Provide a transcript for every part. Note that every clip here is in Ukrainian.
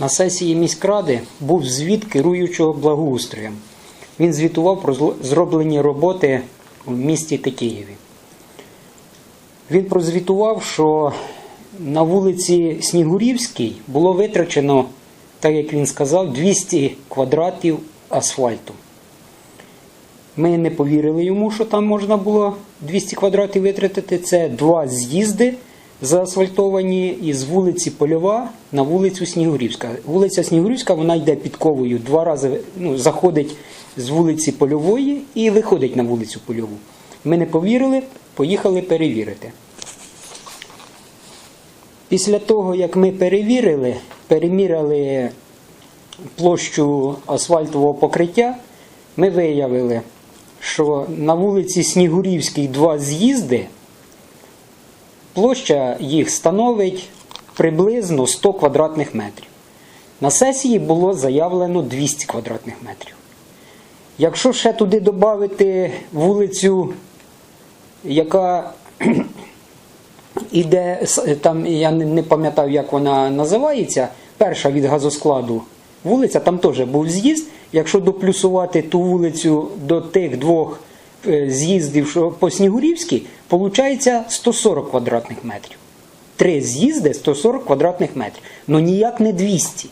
На сесії міськради був звіт керуючого благоустроєм. Він звітував про зроблені роботи в місті та Києві. Він прозвітував, що на вулиці Снігурівській було витрачено, так як він сказав, 200 квадратів асфальту. Ми не повірили йому, що там можна було 200 квадратів витратити. Це два з'їзди заасфальтовані із вулиці Польова на вулицю Снігурівська. Вулиця Снігурівська вона йде підковою два рази ну, заходить з вулиці Польової і виходить на вулицю Польову. Ми не повірили, поїхали перевірити. Після того, як ми перевірили, переміряли площу асфальтового покриття, ми виявили, що на вулиці Снігурівській два з'їзди, площа їх становить приблизно 100 квадратних метрів. На сесії було заявлено 200 квадратних метрів. Якщо ще туди додати вулицю, яка іде там, я не пам'ятаю, як вона називається, перша від газоскладу вулиця, там теж був з'їзд. Якщо доплюсувати ту вулицю до тих двох е, з'їздів, по Снігурівській, виходить 140 квадратних метрів. Три з'їзди 140 квадратних метрів. Ну ніяк не 200.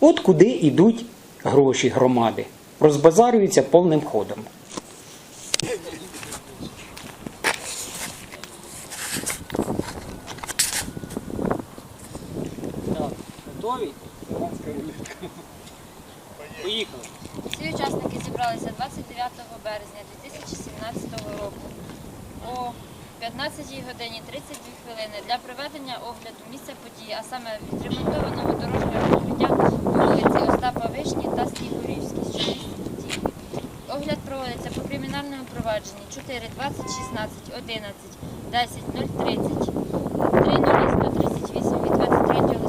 От куди йдуть гроші громади. Розбазарюються повним ходом. Так, готові? Поїхали. Всі учасники зібралися 29 березня 2017 року о 15 годині 32 хвилини для проведення огляду місця події, а саме відремонтованого дорожнього покриття вулиці Остапа Вишні та Снігурівській, що місце події. Огляд проводиться по кримінальному провадженні 4 20 16 11 10 030 30138 від 23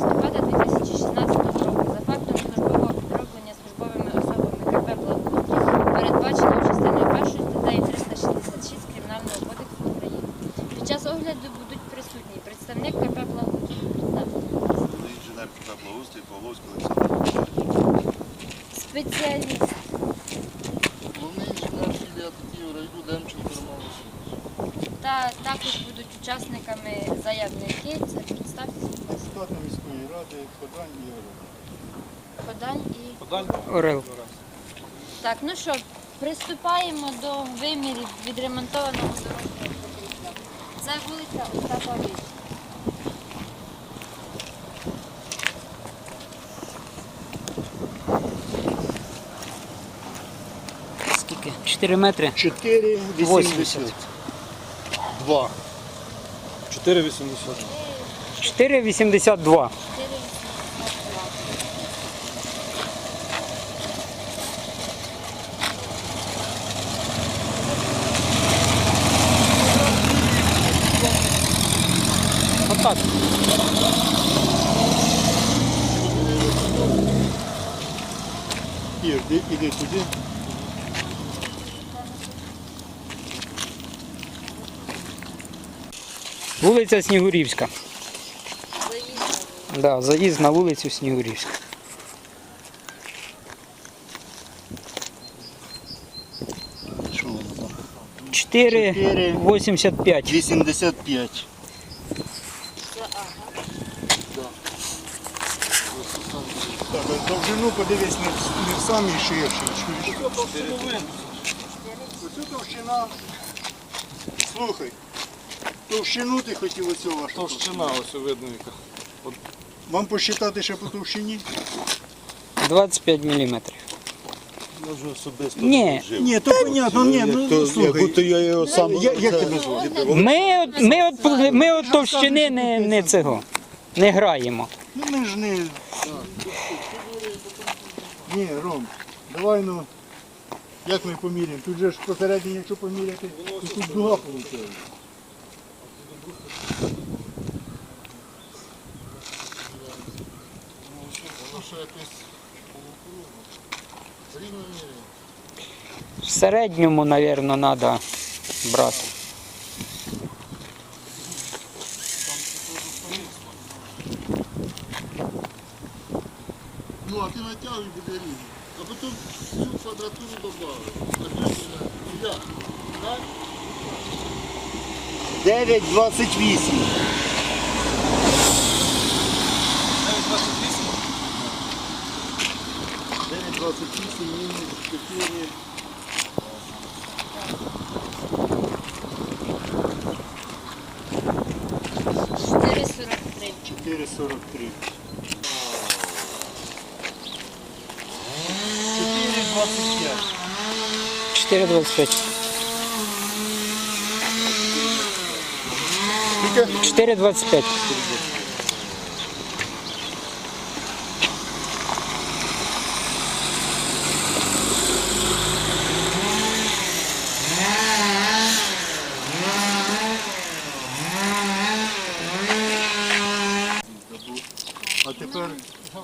благоустрій Павловський Олександр Миколаївич. Спеціаліст. Головний інженер філія Райду Демченко Роман Васильович. Та також будуть учасниками заявники. Це представтеся. Депутат міської ради Подань Ігор. Подань і Орел. Так, ну що, приступаємо до вимірів відремонтованого дорожнього покриття. Це вулиця Остапа Вишні. Скільки? 4 метри? 4 80. 2. 4,80. 4,82. 4,82. Отак. Ір, іди, іди туди. Вулиця Снігурівська. Заїзд. Да, заїзд на вулицю Снігурівська. Що воно там? 4,85. 85. Так, довжину подивись не, в- не в самій ширшій. Оцю товщина. Слухай. Товщину ти хотів оцього вашого. Товщина ось видно яка. Вам посчитати ще по товщині? 25 мм. Я особисто Ні. жив. Ні, то понятно, ні, ну слухай. Будто я його сам Я- як тебе звати? Ми от, ми от, ми от товщини не, не цього. Не граємо. Ну ми ж не. Ні, Ром, давай ну. Як ми поміряємо? Тут же ж посередині, якщо поміряти, то тут дуга виходить. В середньому, мабуть, треба брати. Ну, а ти натягуй буде рівно. А потім цю квадратуру добавиш. Я. Так? 9,28. 9,28 мінус 4. Чотири сорок три. 4,43. 4,25. 4,25. Скільки? 4,25. А тепер,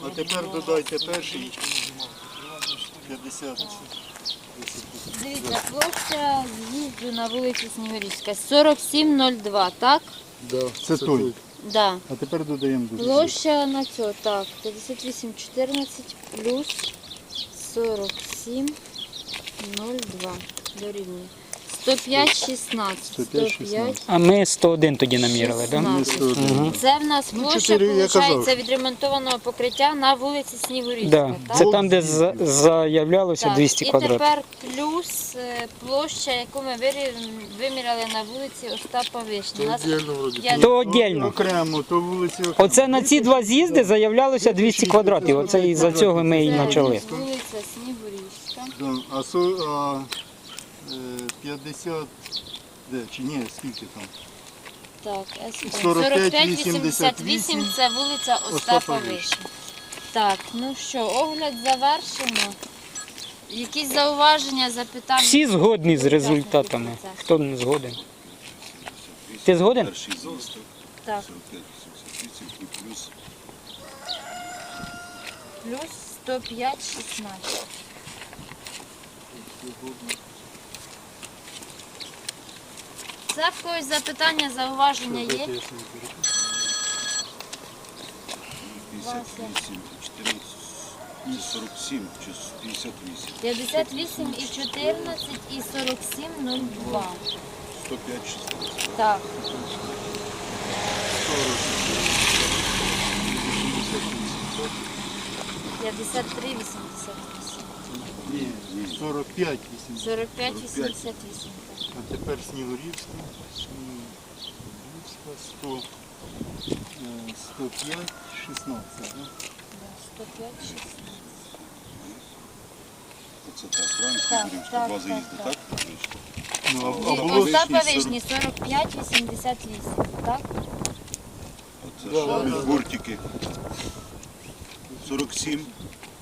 а тепер додайте перший 50. Дивіться, площа з'їзду на вулиці Снігурівська 4702, так? Да. Це той. Да. А тепер додаємо до Площа на цього, так, 5814 плюс 4702 дорівнює. 105 16. 105, 105 А ми 101 тоді намірили, так? Да? 16. Це в нас Ну, площа, чотири, я казав. виходить, відремонтованого покриття на вулиці Снігурівська, Да. так? Це там, де за- заявлялося Так, 200 і квадратів. тепер плюс е, площа, яку ми вирі- виміряли на вулиці Остапа Вишні. Нас я- То віддільно. Окремо, то вулиці окремо. Оце на ці два з'їзди заявлялося 200 квадратів. Оце і за цього ми і почали. Вулиця Снігурівська. Да, А, со, а 50, де, чи ні, скільки там? Так, С1. 45, 88 це вулиця Остапа Вишні. Так, ну що, огляд завершено. Якісь зауваження, запитання? Всі згодні з результатами. Хто не згоден? Ти згоден? Так, 45, 88 і плюс плюс 105, 16. Це в когось запитання, зауваження є? 58, 14, це 47 чи 58, 58 і 14 і 47, 02. 105, 16. Так. П'ятдесят три, вісімдесят вісім. Ні, 45, 80. Сорок п'ять, вісімдесят вісім. А тепер Снігурівська. Снігурівська 100, е, 105, 16. Да? Сто п'ять, шістнадцять. Оце так, правильно? Так, Снігурівська, так, два так, заїзди, так. так? Ну, а, а було Остапа вишні Вишні 45, 88, так? Оце Да, ж да, да. гуртики. 47,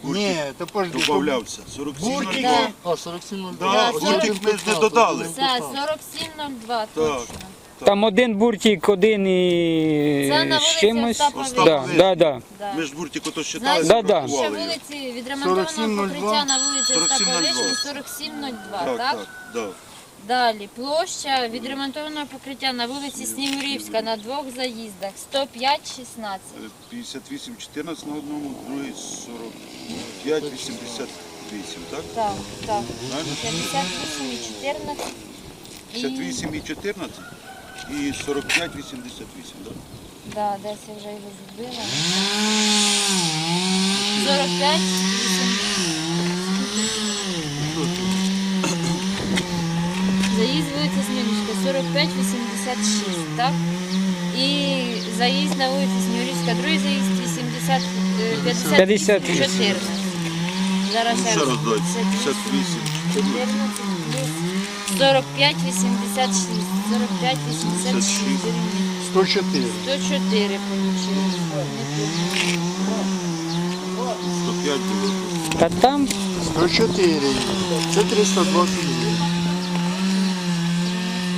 Ні, то пожди. Добавлявся. додавався. 47, Гуртик. Да. А, 47 Да, Да, гуртик ми ж не додали. Це 4702, точно. Там один буртик, один і Це на з вулиці чимось. Остапа Да, да, да. Да. Ми ж буртик ото считали, Значить, Да, да. ще його. вулиці відремонтованого 4702. покриття на вулиці Остапа Вишні 4702, Так, так? так, да. Далі площа відремонтованого покриття на вулиці Снігурівська на двох заїздах 105 16. 58, 14 на одному, другий 45, 88, так? Так, так. Правильно? 58 і 14. І 58 і 14 і 45, 88, так? да, десь я вже його збила. 45 45-86, так? І заїзд на вулицю Снігурівська, другий заїзд 80, 50, 50. 14. Зараз ще раз дайте. 14, 45, 86, 45, 86. 104. 104 получилось. Та там 104. Це 320.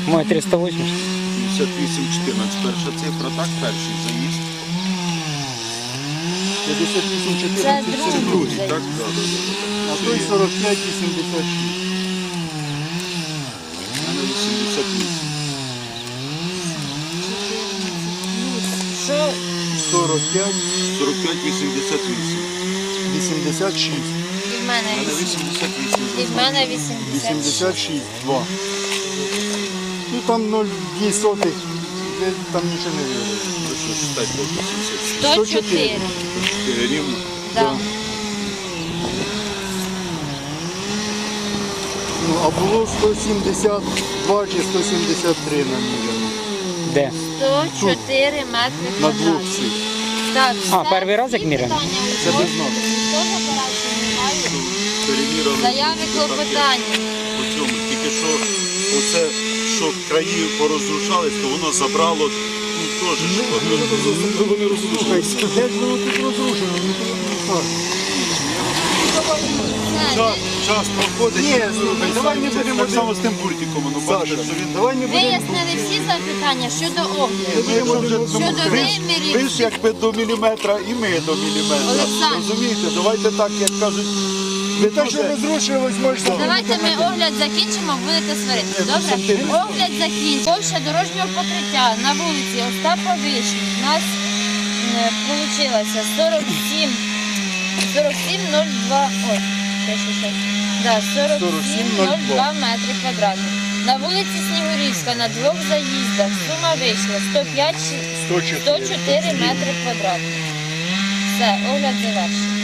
Моє 380. 58, 14. Перша цифра, так, перший заїзд. 58, Це 14. Це другий другий, так? Да, да, да. А той 45, 86. У мене 88. Що 45, 45, 88. 86. І в мене мене 80. 88. І в мене 80. 86, 2. Ну там 0,2 сотих, де там нічого не 80. 104. Рівно. Да. Ну, а було 172 чи 173 наміряно. Де? 104 метри На двох всіх. Так, А, все, перший раз як всі міряли? питання Це без узгоджені, нас. ніхто заперечень не має. Заяви клопотання. По цьому. Тільки що оце, що краї порозрушались, то воно забрало ну, теж Вони розрушилися. Де ж воно тут розрушено? Ну, тут не так. час, час проходить. Ні, слухай, давай не будемо Так само з тим пультиком, воно що він давай не будемо. Вияснили всі запитання щодо огляду. Ну, якщо вже Щодо ви ж- вимірів. ви ж якби до міліметра і ми до міліметра. Олександр. Розумієте, давайте так, як кажуть, ви Те, що розрушилось, можна. Давайте ми огляд закінчимо, будете сваритися. Добре? Огляд закінчимо. Площа дорожнього покриття на вулиці Остапа Вишні. У нас вийшло 47 47,02. Ой, ще, ще, ще. Да, 47,02 метри квадратних. На вулиці Снігурівська на двох заїздах сума вийшла 105 чи- 104 метри квадратних. Все, огляд завершений.